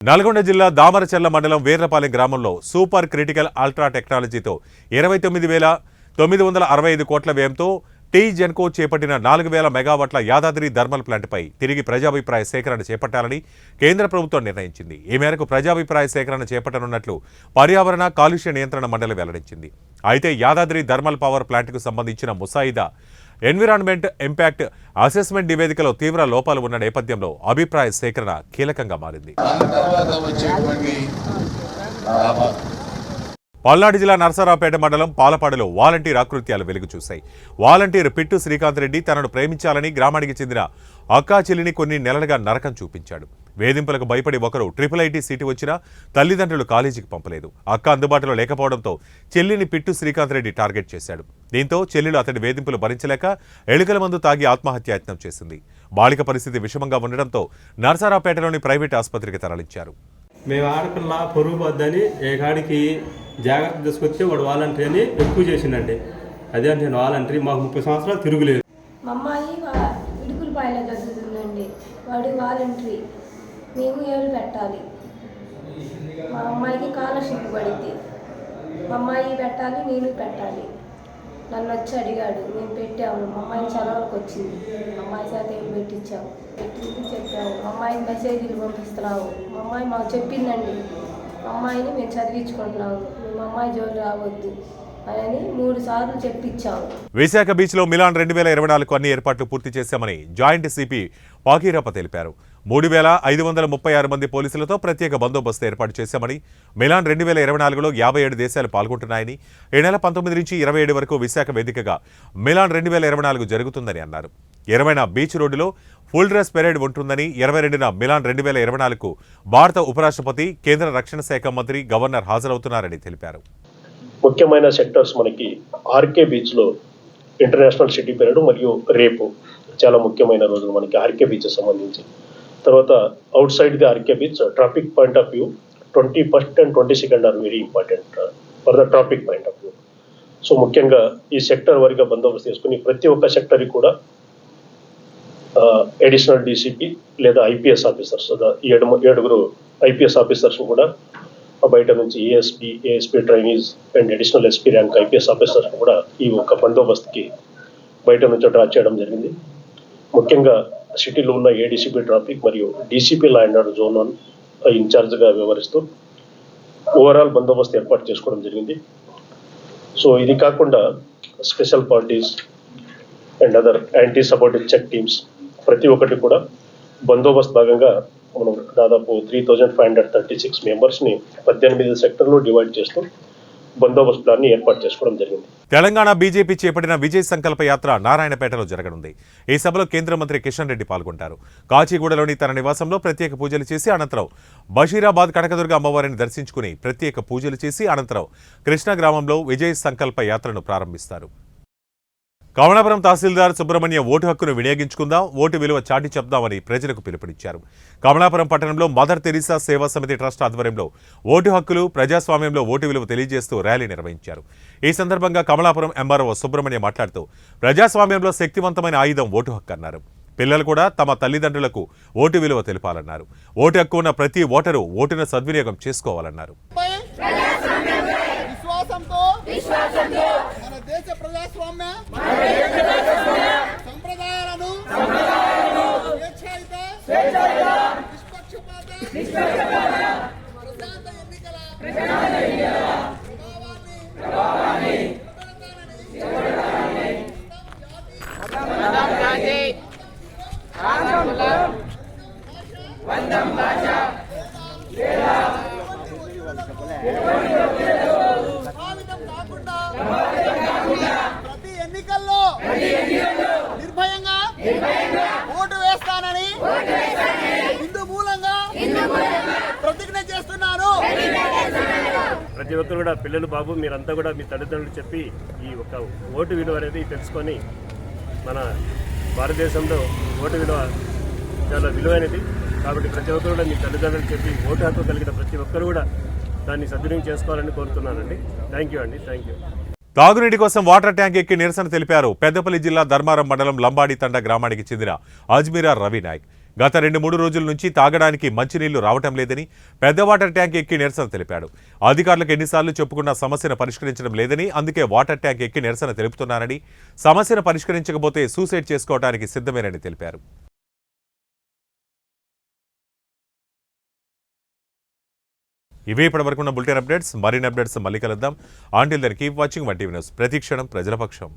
నల్గొండ జిల్లా దామరచెల్ల మండలం వీర్లపాలెం గ్రామంలో సూపర్ క్రిటికల్ అల్ట్రా టెక్నాలజీతో ఇరవై తొమ్మిది వేల తొమ్మిది వందల అరవై ఐదు కోట్ల వ్యయంతో టీ జెన్కో చేపట్టిన నాలుగు వేల మెగావాట్ల యాదాద్రి థర్మల్ ప్లాంట్పై తిరిగి ప్రజాభిప్రాయ సేకరణ చేపట్టాలని కేంద్ర ప్రభుత్వం నిర్ణయించింది. ఈ మేరకు ప్రజాభిప్రాయ సేకరణ చేపట్టనున్నట్లు పర్యావరణ కాలుష్య నియంత్రణ మండలి వెల్లడించింది. అయితే యాదాద్రి థర్మల్ పవర్ ప్లాంట్కు సంబంధించిన ముసాయిదా ఎన్విరాన్మెంట్ ఇంపాక్ట్ అసెస్మెంట్ నివేదికలో తీవ్ర లోపాలు ఉన్న నేపథ్యంలో అభిప్రాయ సేకరణ కీలకంగా మారింది. పల్నాడు జిల్లా నరసరావుపేట మండలం పాలపాడులో వాలంటీర్ ఆకృత్యాలు వెలుగు చూశాయి వాలంటీర్ పిట్టు శ్రీకాంత్ రెడ్డి తనను ప్రేమించాలని గ్రామానికి చెందిన అక్కా చెల్లిని కొన్ని నెలలుగా నరకం చూపించాడు. వేధింపులకు భయపడి ఒకరు ట్రిపుల్ ఐటీ సీటు వచ్చినా తల్లిదండ్రులు కాలేజీకి పంపలేదు. అక్క అందుబాటులో లేకపోవడంతో చెల్లిని పిట్టు శ్రీకాంత్ రెడ్డి టార్గెట్ చేశాడు. దీంతో చెల్లెలు అతడి వేధింపులు భరించలేక ఎలుకల మందు తాగి ఆత్మహత్యాయత్నం చేసింది. బాలిక పరిస్థితి విషమంగా ఉండడంతో నరసరావుపేటలోని ప్రైవేట్ ఆసుపత్రికి తరలించారు. మేము ఆడపిల్ల పొరుగు పోద్దని ఏ కాడికి జాగ్రత్త తీసుకొస్తే వాడు వాలంటరీ అని ఎక్కువ చేసిండండి. అదే నేను వాలంటరీ మాకు ముప్పై సంవత్సరాలు తిరుగులేదు. మా అమ్మాయి ఇడుకులపాయలో చదువుతుందండి వాడు వాలంటరీ. మేము ఎవరు పెట్టాలి. మా అమ్మాయికి కాలర్షిప్ పడింది. మా అమ్మాయి పెట్టాలి నేను పెట్టాలి. నన్ను వచ్చి అడిగాడు. మేము పెట్టాము. మా అమ్మాయి చదవలకు వచ్చింది. మా అమ్మాయి చేత ఏం పెట్టించాము పెట్టింది చెప్పాము మా అమ్మాయికి మెసేజ్లు పంపిస్తున్నాము మా అమ్మాయి మాకు చెప్పిందండి. మా అమ్మాయిని మేము చదివించుకుంటున్నాము మేము మా అమ్మాయి జోలు రావద్దు అని మూడు సార్లు విశాఖ బీచ్లో మిలాన్ రెండు వేల ఇరవై నాలుగు అన్ని ఏర్పాట్లు పూర్తి చేశామని జాయింట్ సిపి వాకీరప్ప తెలిపారు. మూడు వేల ఐదు వందల ముప్పై ఆరు మంది పోలీసులతో ప్రత్యేక బందోబస్తు ఏర్పాటు చేశామని మిలాన్ రెండు వేల ఇరవై నాలుగులో యాభై ఏడు దేశాలు పాల్గొంటున్నాయని ఈ నెల పంతొమ్మిది నుంచి ఇరవై ఏడు వరకు విశాఖ వేదికగా మిలాన్ రెండు వేల ఇరవై నాలుగు జరుగుతుందని అన్నారు. ఇరవైన బీచ్ రోడ్డులో ఫుల్ డ్రెస్ పెరేడ్ ఉంటుందని ఇరవై రెండున మిలాన్ రెండు వేల ఇరవై నాలుగు భారత ఉపరాష్ట్రపతి కేంద్ర రక్షణ శాఖ మంత్రి గవర్నర్ హాజరవుతున్నారని తెలిపారు. ముఖ్యమైన సెక్టర్స్ మనకి ఆర్కే బీచ్లో ఇంటర్నేషనల్ సిటీ పెరేడ్ మరియు రేపు చాలా ముఖ్యమైన రోజులు మనకి ఆర్కే బీచ్ సంబంధించి. తర్వాత outside the RK beach traffic point of view twenty first and twenty second are very important for the traffic point of view so ముఖ్యంగా ఈ సెక్టర్ వారిగా బందోబస్తు చేసుకుని ప్రతి ఒక్క సెక్టర్ కూడా అడిషనల్ డీసీపీ లేదా ఐపీఎస్ ఆఫీసర్స్ ఏడు ఏడుగురు ఐపీఎస్ ఆఫీసర్స్ కూడా బయట నుంచి ASP ASP trainees and additional SP rank IPS officers కూడా ఈ ఒక్క బందోబస్తుకి బయట నుంచి డ్రా చేయడం జరిగింది. ముఖ్యంగా సిటీలో ఉన్న ఏడీసీపీ ట్రాఫిక్ మరియు డీసీపీ ల్యాండ్ ఆర్డర్ జోన్ ఇన్ఛార్జ్గా వ్యవహరిస్తూ ఓవరాల్ బందోబస్తు ఏర్పాటు చేసుకోవడం జరిగింది. సో ఇది కాకుండా special parties and other anti supportive check teams ప్రతి ఒక్కటి కూడా బందోబస్తు భాగంగా మనం దాదాపు three thousand five hundred thirty six మెంబర్స్ని పద్దెనిమిది సెక్టర్లో డివైడ్ చేస్తూ బందోబస్తు ఏర్పాటు చేసుకోవడం జరిగింది. తెలంగాణ బీజేపీ చేపట్టిన విజయ్ సంకల్ప యాత్ర నారాయణపేటలో జరగనుంది. ఈ సభలో కేంద్ర మంత్రి కిషన్ రెడ్డి పాల్గొంటారు. కాచిగూడలోని తన నివాసంలో ప్రత్యేక పూజలు చేసి అనంతరం బషీరాబాద్ కనకదుర్గ అమ్మవారిని దర్శించుకుని ప్రత్యేక పూజలు చేసి అనంతరం కృష్ణ గ్రామంలో విజయ్ సంకల్ప యాత్రను ప్రారంభిస్తారు. కమలాపురం తహసీల్దార్ సుబ్రహ్మణ్య ఓటు హక్కును వినియోగించుకుందాం ఓటు విలువ చాటి చెప్దామని ప్రజలకు పిలుపునిచ్చారు. కమలాపురం పట్టణంలో మదర్ తెరీసా సేవా సమితి ట్రస్ట్ ఆధ్వర్యంలో ఓటు హక్కులు ప్రజాస్వామ్యంలో ఓటు విలువ తెలియజేస్తూ ర్యాలీ నిర్వహించారు. ఈ సందర్భంగా కమలాపురం ఎంఆర్ఓ సుబ్రహ్మణ్యం మాట్లాడుతూ ప్రజాస్వామ్యంలో శక్తివంతమైన ఆయుధం ఓటు హక్కు అన్నారు. పిల్లలు కూడా తమ తల్లిదండ్రులకు ఓటు విలువ తెలపాలన్నారు. ఓటు హక్కు ఉన్న ప్రతి ఓటరు ఓటును సద్వినియోగం చేసుకోవాలన్నారు. విశ్వాసంతో దేశ ప్రజాస్వామ్య సంప్రదాయాలను నిష్పక్షపాత ప్రశాంత ఎన్నికల ప్రతి ఒక్కరు కూడా పిల్లలు బాబు మీరంతా కూడా మీ తల్లిదండ్రులు చెప్పి ఈ ఒక ఓటు విలువ అనేది తెలుసుకొని మన భారతదేశంలో ఓటు విలువ చాలా విలువైనది కాబట్టి ప్రతి ఒక్కరు కూడా మీ తల్లిదండ్రులు చెప్పి ఓటు హక్కు కలిగిన ప్రతి ఒక్కరు కూడా దాన్ని సద్వినియోగం చేసుకోవాలని కోరుతున్నానండి. థ్యాంక్ యూ అండి. Thank you. తాగునీటి కోసం వాటర్ ట్యాంక్ ఎక్కి నిరసన తెలిపారు పెద్దపల్లి జిల్లా ధర్మారం మండలం లంబాడి తండ గ్రామానికి చెందిన అజ్మీరా రవి నాయక్ గత రెండు మూడు రోజుల నుంచి తాగడానికి మంచినీళ్ళు రావటం లేదని పెద్ద వాటర్ ట్యాంక్ ఎక్కి నిరసన తెలిపాడు. అధికారులకు ఎన్నిసార్లు చెప్పుకున్న సమస్యను పరిష్కరించడం లేదని అందుకే వాటర్ ట్యాంక్ ఎక్కి నిరసన తెలుపుతున్నారని సమస్యను పరిష్కరించకపోతే సూసైడ్ చేసుకోవడానికి సిద్ధమేనని తెలిపారు. ఇవే ఇప్పటివరకు ఉన్న బులెటిన్ అప్డేట్స్. మరిన్ని అప్డేట్స్ మళ్ళీ కలుద్దాం. Until then keep watching one TV news. ప్రతి క్షణం ప్రజల పక్షం.